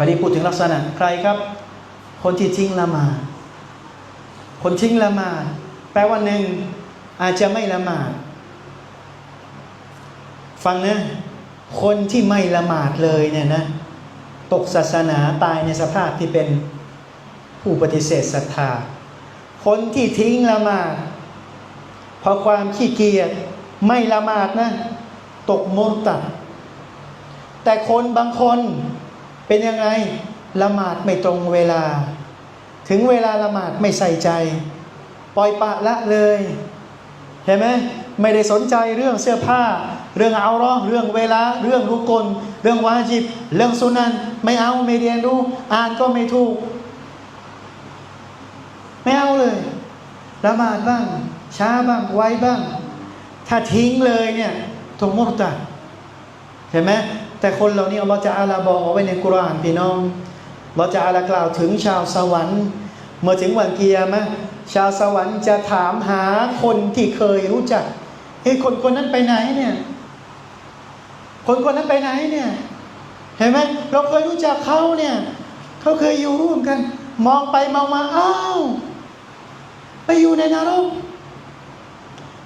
ราวนี้พูดถึงลักษณะใครครับ คนที่ทิ้งละหมาดคนทิ้งละหมาดแปลว่าหนึ่งอาจจะไม่ละหมาดฟังนะ คนที่ไม่ละหมาดเลยเนี่ยนะ ตกศาสนาตายในสภาพที่เป็นผู้ปฏิเสธศรัทธา คนที่ทิ้งละหมาดเพราะความขี้เกียจไม่ละหมาดนะ ตกมุตัดแต่คนบางคน เป็นยังไงละหมาดไม่ตรงเวลา ถึงเวลาละหมาดไม่ใส่ใจ ปล่อยปะละเลย เห็นไหมไม่ได้สนใจเรื่องเสื้อผ้า เรื่องเอาเรอเรื่องเวลา เรื่องรุกล เรื่องวาจิบ เรื่องสุนันไม่เอาไม่เรียนรู้ อ่านก็ไม่ถูก ไม่เอาเลยละหมาดบ้าง ช้าบ้างไวบ้าง ถ้าทิ้งเลยเนี่ยทงมุตะเห็นไหม แต่คนเหล่านี้เราจะอาลาบอกเอาไว้ในกุรอานพี่น้องเราจะอาลากล่าวถึงชาวสวรรค์ เมื่อถึงวันเกียร์มะชาวสวรรค์จะถามหาคนที่เคยรู้จักเฮ้ยคนคนนั้นไปไหนเนี่ยคนคนนั้นไปไหนเนี่ยเห็นไหมเราเคยรู้จักเขาเนี่ยเขาเคยอยู่ร่วมกัน มองไปมองมาอ้าวไปอยู่ในนรก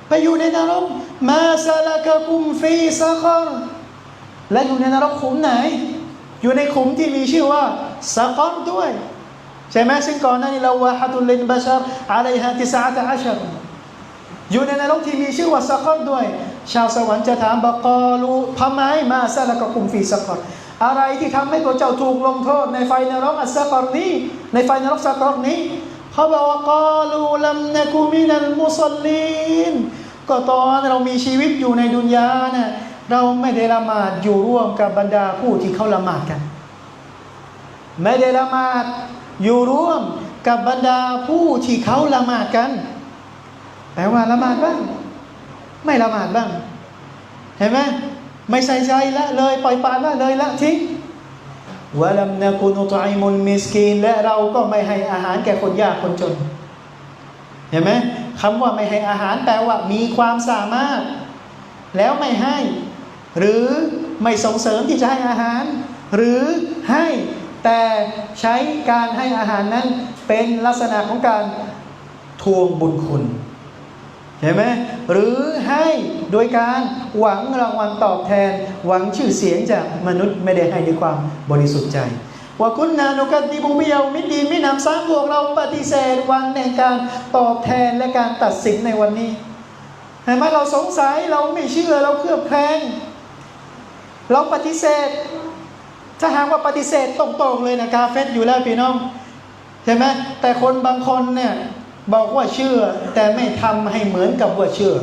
ไปอยู่ในนรกมาซาลากะกุมฟีซักร และอยู่ในนรกขุมไหน อยู่ในขุมที่มีชื่อว่าซักรด้วย ใช่ไหมซึ่งก่อนหน้านี้เราวะฮัตุลินบาชาร์อะลัยฮะติสาตอัชรอยู่ในนรกที่มีชื่อว่าซักรด้วย ชาวสวรรค์จะถามบกอลูทำไมมาซาลากะกุมฟีซักรอะไรที่ทำให้ตัวเจ้าถูกลงโทษในไฟนรกอัสซักรนี้ ในไฟนรกซักรนี้เขาบอกว่ากอลูลัมนะกูมินัลมุสลิมก็ตอนเรามีชีวิตอยู่ในดุนยาเนี่ย เราไม่ได้ละหมาดอยู่ร่วมกับบรรดาผู้ที่เขาละหมาดกัน ไม่ได้ละหมาดอยู่ร่วมกับบรรดาผู้ที่เขาละหมาดกันแปลว่าละหมาดบ้าง ไม่ละหมาดบ้าง เห็นไหมไม่ใส่ใจละเลยปล่อยปละละเลยละทิ้งวะลัมนะกุนุตอิมุลมิสกีนและเราก็ไม่ให้อาหารแก่คนยากคนจน เห็นไหมคำว่าไม่ให้อาหารแปลว่ามีความสามารถ แล้วไม่ให้ หรือไม่ส่งเสริมที่จะให้อาหาร หรือให้แต่ใช้การให้อาหารนั้นเป็นลักษณะของการทวงบุญคุณเห็นไหมหรือให้โดยการหวังรางวัลตอบแทน หวังชื่อเสียงจากมนุษย์ไม่ได้ให้ด้วยความบริสุทธิ์ใจว่าคุณนานุกัติบุเบียวมิดีมินำซ้ำพวกเราปฏิเสธวันในการตอบแทนและการตัดสินในวันนี้เห็นไหมเราสงสัยเราไม่เชื่อเราเคลือบแคลง เราปฏิเสธ ถ้าหากว่าปฏิเสธตรงๆเลยนะกาเฟตอยู่แล้วพี่น้องใช่ไหมแต่คนบางคนเนี่ยบอกว่าเชื่อ แต่ไม่ทำให้เหมือนกับว่าเชื่อ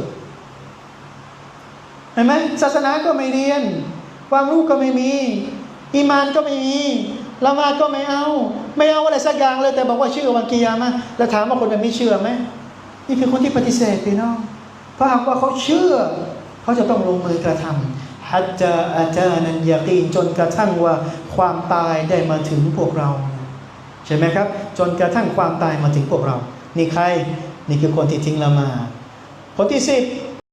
เห็นไหมศาสนาก็ไม่เรียน ความรู้ก็ไม่มีอีมานก็ไม่มีละมาดก็ไม่เอา ไม่เอาอะไรสักอย่างเลยแต่บอกว่าเชื่อวันกิยามะแล้วถามว่าคนแบบนี้เชื่อไหมนี่คือคนที่ปฏิเสธพี่น้องเพราะหากว่าเขาเชื่อ เขาจะต้องลงมือกระทำ ฮัจจาอาจานันยากีนจนกระทั่งว่าความตายได้มาถึงพวกเรา ใช่ไหมครับ จนกระทั่งความตายมาถึงพวกเรา นี่ใคร นี่คือคนที่ทิ้งละหมา คนที่สิบ